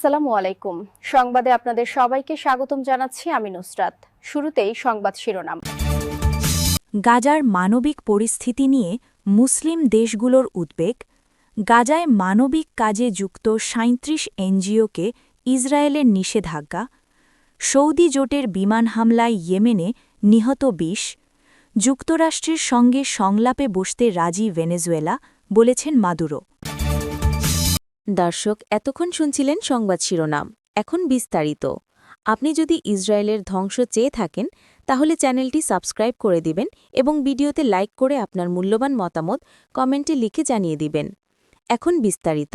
আসসালামু আলাইকুম। সংবাদে আপনাদের সবাইকে স্বাগতম জানাচ্ছি আমি নুসরাত। শুরুতেই সংবাদ শিরোনাম। গাজার মানবিক পরিস্থিতি নিয়ে মুসলিম দেশগুলোর উদ্বেগ। গাজায় মানবিক কাজে যুক্ত সাঁত্রিশ এনজিওকে ইসরায়েলের নিষেধাজ্ঞা। সৌদি জোটের বিমান হামলায় ইয়েমেনে নিহত বিশ। যুক্তরাষ্ট্রের সঙ্গে সংলাপে বসতে রাজি ভেনেজুয়েলা, বলেছেন মাদুরো। দর্শক, এতক্ষণ শুনছিলেন সংবাদ শিরোনাম। এখন বিস্তারিত। আপনি যদি ইসরায়েলের ধ্বংস চেয়ে থাকেন, তাহলে চ্যানেলটি সাবস্ক্রাইব করে দিবেন এবং ভিডিওতে লাইক করে আপনার মূল্যবান মতামত কমেন্টে লিখে জানিয়ে দিবেন। এখন বিস্তারিত।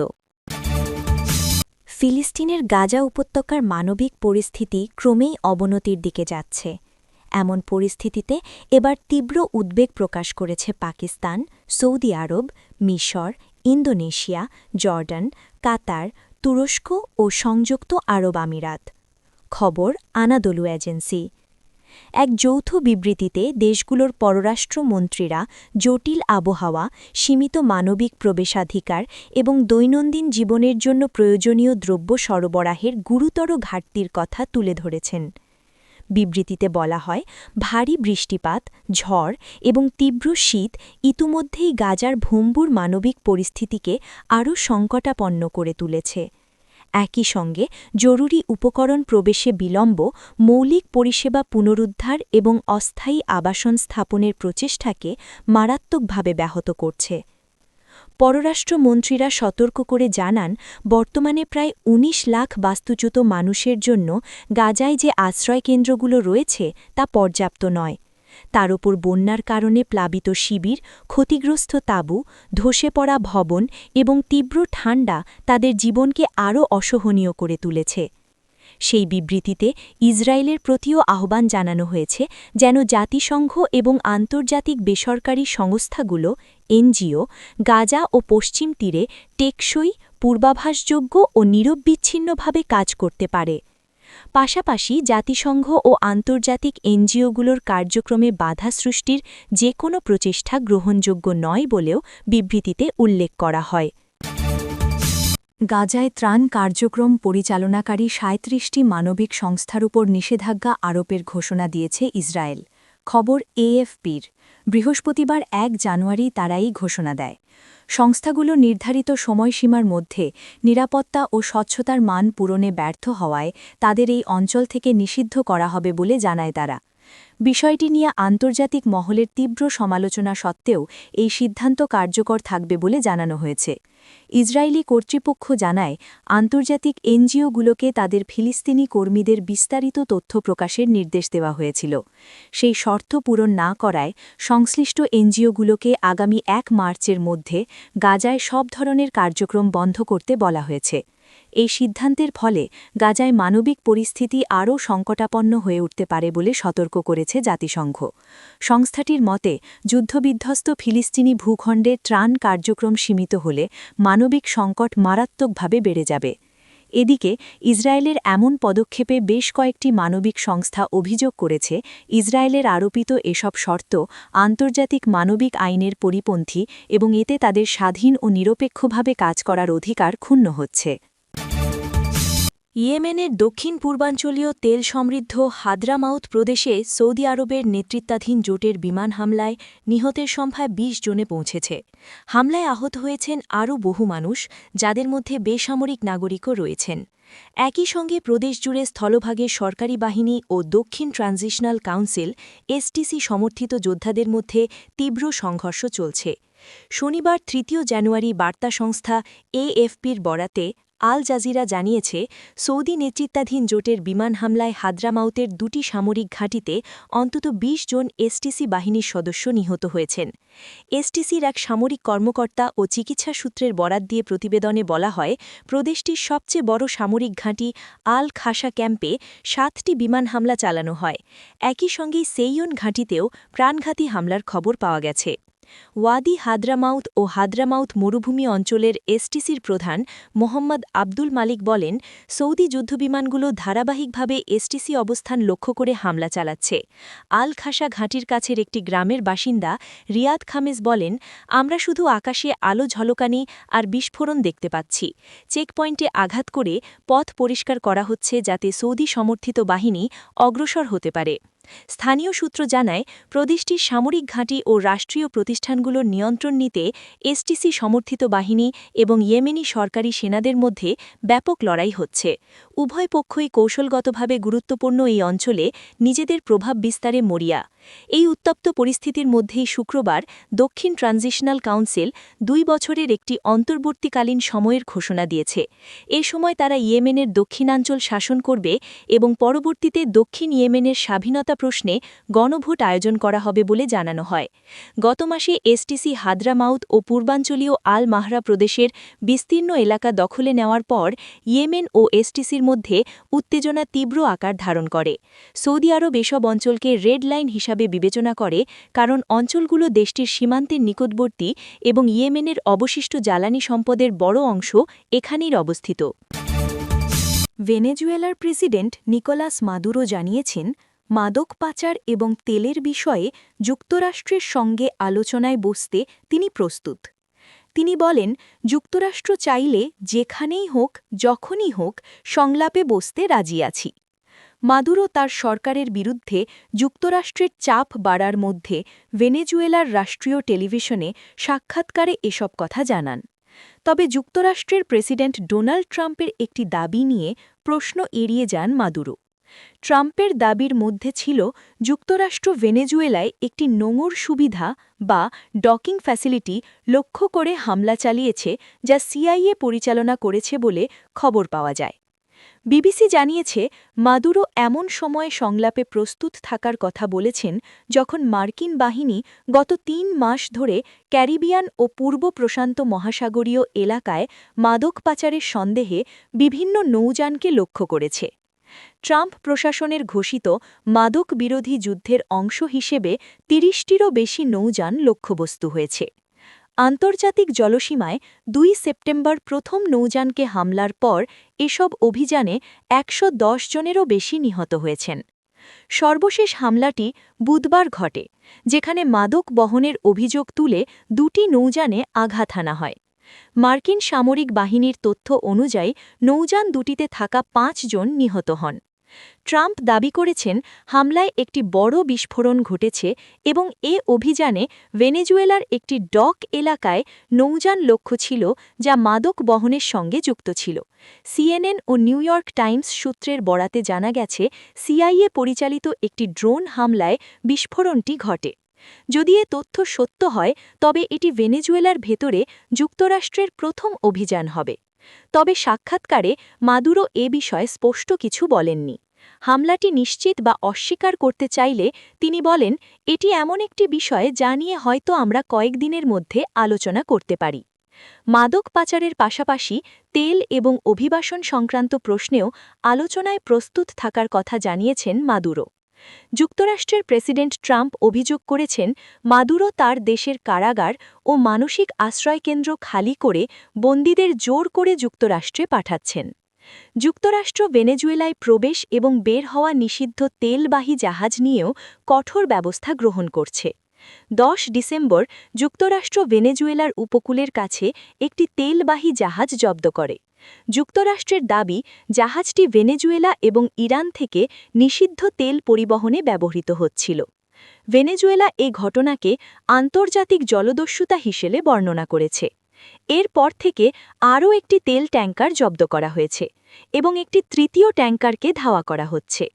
ফিলিস্তিনের গাজা উপত্যকার মানবিক পরিস্থিতি ক্রমেই অবনতির দিকে যাচ্ছে। এমন পরিস্থিতিতে এবার তীব্র উদ্বেগ প্রকাশ করেছে পাকিস্তান, সৌদি আরব, মিশর ইন্দোনেশিয়া, জর্ডান, কাতার, তুরস্ক ও সংযুক্ত আরব আমিরাত। খবর আনাদলু এজেন্সি। এক যৌথ বিবৃতিতে দেশগুলোর পররাষ্ট্রমন্ত্রীরা জটিল আবহাওয়া, সীমিত মানবিক প্রবেশাধিকার এবং দৈনন্দিন জীবনের জন্য প্রয়োজনীয় দ্রব্য সরবরাহের গুরুতর ঘাটতির কথা তুলে ধরেছেন। বিবৃতিতে বলা হয়, ভারী বৃষ্টিপাত, ঝড় এবং তীব্র শীত ইতিমধ্যেই গাজার ভম্বুর মানবিক পরিস্থিতিকে আরও সংকটাপন্ন করে তুলেছে। একই সঙ্গে জরুরি উপকরণ প্রবেশে বিলম্ব, মৌলিক পরিষেবা পুনরুদ্ধার এবং অস্থায়ী আবাসন স্থাপনের প্রচেষ্টাকে মারাত্মকভাবে ব্যাহত করছে। পররাষ্ট্রমন্ত্রীরা সতর্ক করে জানান, বর্তমানে প্রায় ১৯ লাখ বাস্তুচ্যুত মানুষের জন্য গাজায় যে আশ্রয়কেন্দ্রগুলো রয়েছে তা পর্যাপ্ত নয়। তার ওপর বন্যার কারণে প্লাবিত শিবির, ক্ষতিগ্রস্ত তাঁবু, ধসে পড়া ভবন এবং তীব্র ঠান্ডা তাদের জীবনকে আরও অসহনীয় করে তুলেছে। সেই বিবৃতিতে ইসরায়েলের প্রতিও আহ্বান জানানো হয়েছে যেন জাতিসংঘ এবং আন্তর্জাতিক বেসরকারি সংস্থাগুলো, এনজিও, গাজা ও পশ্চিম তীরে টেকসই, পূর্বাভাসযোগ্য ও নিরববিচ্ছিন্নভাবে কাজ করতে পারে। পাশাপাশি জাতিসংঘ ও আন্তর্জাতিক এনজিওগুলোর কার্যক্রমে বাধা সৃষ্টির যে কোনো প্রচেষ্টা গ্রহণযোগ্য নয় বলেও বিবৃতিতে উল্লেখ করা হয়। গাজায় ত্রাণ কার্যক্রম পরিচালনাকারী সাঁত্রিশটি মানবিক সংস্থার উপর নিষেধাজ্ঞা আরোপের ঘোষণা দিয়েছে ইসরায়েল। খবর এএফপির। বৃহস্পতিবার এক জানুয়ারি তারাই ঘোষণা দেয়। সংস্থাগুলো নির্ধারিত সময়সীমার মধ্যে নিরাপত্তা ও স্বচ্ছতার মান পূরণে ব্যর্থ হওয়ায় তাদের এই অঞ্চল থেকে নিষিদ্ধ করা হবে বলে জানায় তারা। বিষয়টি নিয়ে আন্তর্জাতিক মহলের তীব্র সমালোচনা সত্ত্বেও এই সিদ্ধান্ত কার্যকর থাকবে বলে জানানো হয়েছে। ইসরায়েলি কর্তৃপক্ষ জানায়, আন্তর্জাতিক এনজিওগুলোকে তাদের ফিলিস্তিনি কর্মীদের বিস্তারিত তথ্য প্রকাশের নির্দেশ দেওয়া হয়েছিল। সেই শর্ত পূরণ না করায় সংশ্লিষ্ট এনজিওগুলোকে আগামী এক মার্চের মধ্যে গাজায় সব ধরনের কার্যক্রম বন্ধ করতে বলা হয়েছে। এই সিদ্ধান্তের ফলে গাজায় মানবিক পরিস্থিতি আরও সংকটাপন্ন হয়ে উঠতে পারে বলে সতর্ক করেছে জাতিসংঘ। সংস্থাটির মতে, যুদ্ধবিধ্বস্ত ফিলিস্তিনি ভূখণ্ডে ত্রাণ কার্যক্রম সীমিত হলে মানবিক সংকট মারাত্মকভাবে বেড়ে যাবে। এদিকে, ইসরায়েলের এমন পদক্ষেপে বেশ কয়েকটি মানবিক সংস্থা অভিযোগ করেছে, ইসরায়েলের আরোপিত এসব শর্ত আন্তর্জাতিক মানবিক আইনের পরিপন্থী এবং এতে তাদের স্বাধীন ও নিরপেক্ষভাবে কাজ করার অধিকার ক্ষুণ্ণ হচ্ছে। ইয়েমেনের দক্ষিণ পূর্বাঞ্চলীয় তেল সমৃদ্ধ হাদ্রামাউথ প্রদেশে সৌদি আরবের নেতৃত্বাধীন জোটের বিমান হামলায় নিহতের সংখ্যায় ২০ জনে পৌঁছেছে। হামলায় আহত হয়েছেন আরও বহু মানুষ, যাদের মধ্যে বেসামরিক নাগরিকও রয়েছেন। একই সঙ্গে প্রদেশ জুড়ে স্থলভাগে সরকারি বাহিনী ও দক্ষিণ ট্রানজিশনাল কাউন্সিল এসটিসি সমর্থিত যোদ্ধাদের মধ্যে তীব্র সংঘর্ষ চলছে। শনিবার তৃতীয় জানুয়ারি বার্তা সংস্থা এএফপির বরাতে আল জাজিরা জানিয়েছে, সৌদি নেতৃত্বাধীন জোটের বিমান হামলায় হাদ্রামাউতের দুটি সামরিক ঘাঁটিতে অন্তত ২০ জন এসটিসি বাহিনীর সদস্য নিহত হয়েছেন। এসটিসির এক সামরিক কর্মকর্তা ও চিকিৎসা সূত্রের বরাত দিয়ে প্রতিবেদনে বলা হয়, প্রদেশটির সবচেয়ে বড় সামরিক ঘাঁটি আল খাসা ক্যাম্পে সাতটি বিমান হামলা চালানো হয়। একই সঙ্গে সেইয়ন ঘাঁটিতেও প্রাণঘাতী হামলার খবর পাওয়া গেছে। ওয়াদি হাদ্রামাউথ ও হাদ্রামাউথ মরুভূমি অঞ্চলের এসটিসির প্রধান মোহাম্মদ আব্দুল মালিক বলেন, সৌদি যুদ্ধবিমানগুলো ধারাবাহিকভাবে এসটিসি অবস্থান লক্ষ্য করে হামলা চালাচ্ছে। আল খাসা ঘাঁটির কাছের একটি গ্রামের বাসিন্দা রিয়াদ খামেজ বলেন, আমরা শুধু আকাশে আলো ঝলকানি আর বিস্ফোরণ দেখতে পাচ্ছি। চেকপয়েন্টে আঘাত করে পথ পরিষ্কার করা হচ্ছে যাতে সৌদি সমর্থিত বাহিনী অগ্রসর হতে পারে। স্থানীয় সূত্র জানায়, প্রদেশটির সামরিক ঘাঁটি ও রাষ্ট্রীয় প্রতিষ্ঠানগুলোর নিয়ন্ত্রণ নিতে এসটিসি সমর্থিত বাহিনী এবং ইয়েমেনি সরকারি সেনাদের মধ্যে ব্যাপক লড়াই হচ্ছে। উভয় পক্ষই কৌশলগতভাবে গুরুত্বপূর্ণ এই অঞ্চলে নিজেদের প্রভাব বিস্তারে মরিয়া। এই উত্তপ্ত পরিস্থিতির মধ্যেই শুক্রবার দক্ষিণ ট্রানজিশনাল কাউন্সিল দুই বছরের একটি অন্তর্বর্তীকালীন সময়ের ঘোষণা দিয়েছে। এ সময় তারা ইয়েমেনের দক্ষিণাঞ্চল শাসন করবে এবং পরবর্তীতে দক্ষিণ ইয়েমেনের স্বাধীনতা প্রশ্নে গণভোট আয়োজন করা হবে বলে জানানো হয়। গত মাসে এসটিসি হাদ্রামাউথ ও পূর্বাঞ্চলীয় আল মাহরা প্রদেশের বিস্তীর্ণ এলাকা দখলে নেওয়ার পর ইয়েমেন ও এসটিসির মধ্যে উত্তেজনা তীব্র আকার ধারণ করে। সৌদি আরব এসব অঞ্চলকে রেড লাইন হিসাবে বিবেচনা করে, কারণ অঞ্চলগুলো দেশটির সীমান্তের নিকটবর্তী এবং ইয়েমেনের অবশিষ্ট জ্বালানি সম্পদের বড় অংশ এখানেই অবস্থিত। ভেনেজুয়েলার প্রেসিডেন্ট নিকোলাস মাদুরো জানিয়েছেন, মাদক পাচার এবং তেলের বিষয়ে যুক্তরাষ্ট্রের সঙ্গে আলোচনায় বসতে তিনি প্রস্তুত। তিনি বলেন, যুক্তরাষ্ট্র চাইলে যেখানেই হোক, যখনই হোক, সংলাপে বসতে রাজি আছি। মাদুরো তার সরকারের বিরুদ্ধে যুক্তরাষ্ট্রের চাপ বাড়ার মধ্যে ভেনেজুয়েলার রাষ্ট্রীয় টেলিভিশনে সাক্ষাৎকারে এসব কথা জানান। তবে যুক্তরাষ্ট্রের প্রেসিডেন্ট ডোনাল্ড ট্রাম্পের একটি দাবি নিয়ে প্রশ্ন এড়িয়ে যান মাদুরো। ট্রাম্পের দাবির মধ্যে ছিল যুক্তরাষ্ট্র ভেনেজুয়েলায় একটি নোঙর সুবিধা বা ডকিং ফ্যাসিলিটি লক্ষ্য করে হামলা চালিয়েছে যা সিআইএ পরিচালনা করেছে বলে খবর পাওয়া যায়। বিবিসি জানিয়েছে, মাদুরো এমন সময়ে সংলাপে প্রস্তুত থাকার কথা বলেছেন যখন মার্কিন বাহিনী গত তিন মাস ধরে ক্যারিবিয়ান ও পূর্ব প্রশান্ত মহাসাগরীয় এলাকায় মাদক পাচারের সন্দেহে বিভিন্ন নৌযানকে লক্ষ্য করেছে। ট্রাম্প প্রশাসনের ঘোষিত মাদক বিরোধী যুদ্ধের অংশ হিসেবে তিরিশটিরও বেশি নৌযান লক্ষ্যবস্তু হয়েছে। আন্তর্জাতিক জলসীমায় দুই সেপ্টেম্বর প্রথম নৌযানকে হামলার পর এসব অভিযানে একশো দশ জনেরও বেশি নিহত হয়েছেন। সর্বশেষ হামলাটি বুধবার ঘটে, যেখানে মাদক বহনের অভিযোগ তুলে দুটি নৌযানে আঘাত হানা হয়। মার্কিন সামরিক বাহিনীর তথ্য অনুযায়ী, নৌযান দুটিতে থাকা পাঁচ জন নিহত হন। ট্রাম্প দাবি করেছেন, হামলায় একটি বড় বিস্ফোরণ ঘটেছে এবং এ অভিযানে ভেনেজুয়েলার একটি ডক এলাকায় নৌযান লক্ষ্য ছিল, যা মাদক বহনের সঙ্গে যুক্ত ছিল। সিএনএন ও নিউ ইয়র্ক টাইমস সূত্রের বরাতে জানা গেছে, সিআইএ পরিচালিত একটি ড্রোন হামলায় বিস্ফোরণটি ঘটে। যদি এ তথ্য সত্য হয়, তবে এটি ভেনেজুয়েলার ভেতরে যুক্তরাষ্ট্রের প্রথম অভিযান হবে। তবে সাক্ষাৎকারে মাদুরো এ বিষয়ে স্পষ্ট কিছু বলেননি। হামলাটি নিশ্চিত বা অস্বীকার করতে চাইলে তিনি বলেন, এটি এমন একটি বিষয় যা নিয়ে হয়তো আমরা কয়েকদিনের মধ্যে আলোচনা করতে পারি। মাদক পাচারের পাশাপাশি তেল এবং অভিবাসন সংক্রান্ত প্রশ্নেও আলোচনায় প্রস্তুত থাকার কথা জানিয়েছেন মাদুরো। যুক্তরাষ্ট্রের প্রেসিডেন্ট ট্রাম্প অভিযোগ করেছেন, মাদুরো তার দেশের কারাগার ও মানসিক আশ্রয়কেন্দ্র খালি করে বন্দীদের জোর করে যুক্তরাষ্ট্রে পাঠাচ্ছেন। যুক্তরাষ্ট্র ভেনেজুয়েলায় প্রবেশ এবং বের হওয়া নিষিদ্ধ তেলবাহী জাহাজ নিয়েও কঠোর ব্যবস্থা গ্রহণ করছে। দশ ডিসেম্বর যুক্তরাষ্ট্র ভেনেজুয়েলার উপকূলের কাছে একটি তেলবাহী জাহাজ জব্দ করে। যুক্তরাষ্ট্রের দাবি, জাহাজটি ভেনেজুয়েলা এবং ইরান থেকে নিষিদ্ধ তেল পরিবহনে ব্যবহৃত হচ্ছিল। ভেনেজুয়েলা এ ঘটনাকে আন্তর্জাতিক জলদস্যুতা হিসেবে বর্ণনা করেছে। এরপর থেকে আরও একটি তেল ট্যাঙ্কার জব্দ করা হয়েছে এবং একটি তৃতীয় ট্যাঙ্কারকে ধাওয়া করা হচ্ছে।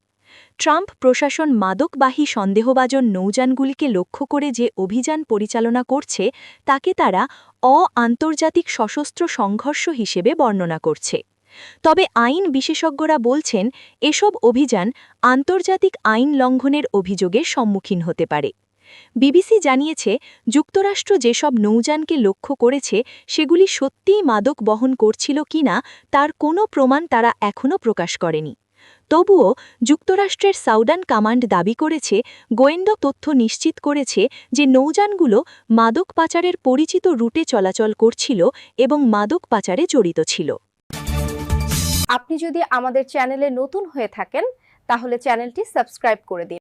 ট্রাম্প প্রশাসন মাদকবাহী সন্দেহভাজন নৌযানগুলিকে লক্ষ্য করে যে অভিযান পরিচালনা করছে, তাকে তারা অ আন্তর্জাতিক সশস্ত্র সংঘর্ষ হিসেবে বর্ণনা করছে। তবে আইন বিশেষজ্ঞরা বলছেন, এসব অভিযান আন্তর্জাতিক আইন লঙ্ঘনের অভিযোগের সম্মুখীন হতে পারে। বিবিসি জানিয়েছে, যুক্তরাষ্ট্র যেসব নৌযানকে লক্ষ্য করেছে, সেগুলি সত্যিই মাদক বহন করছিল কিনা তার কোনো প্রমাণ তারা এখনও প্রকাশ করেনি। তবুও যুক্তরাষ্ট্রের সাউদান কমান্ড দাবি করেছে, গোয়েন্দা তথ্য নিশ্চিত করেছে যে নৌযানগুলো মাদক পাচারের পরিচিত রুটে চলাচল করছিল এবং মাদক পাচারে জড়িত ছিল। আপনি যদি আমাদের চ্যানেলে নতুন হয়ে থাকেন, তাহলে চ্যানেলটি সাবস্ক্রাইব করে দিন।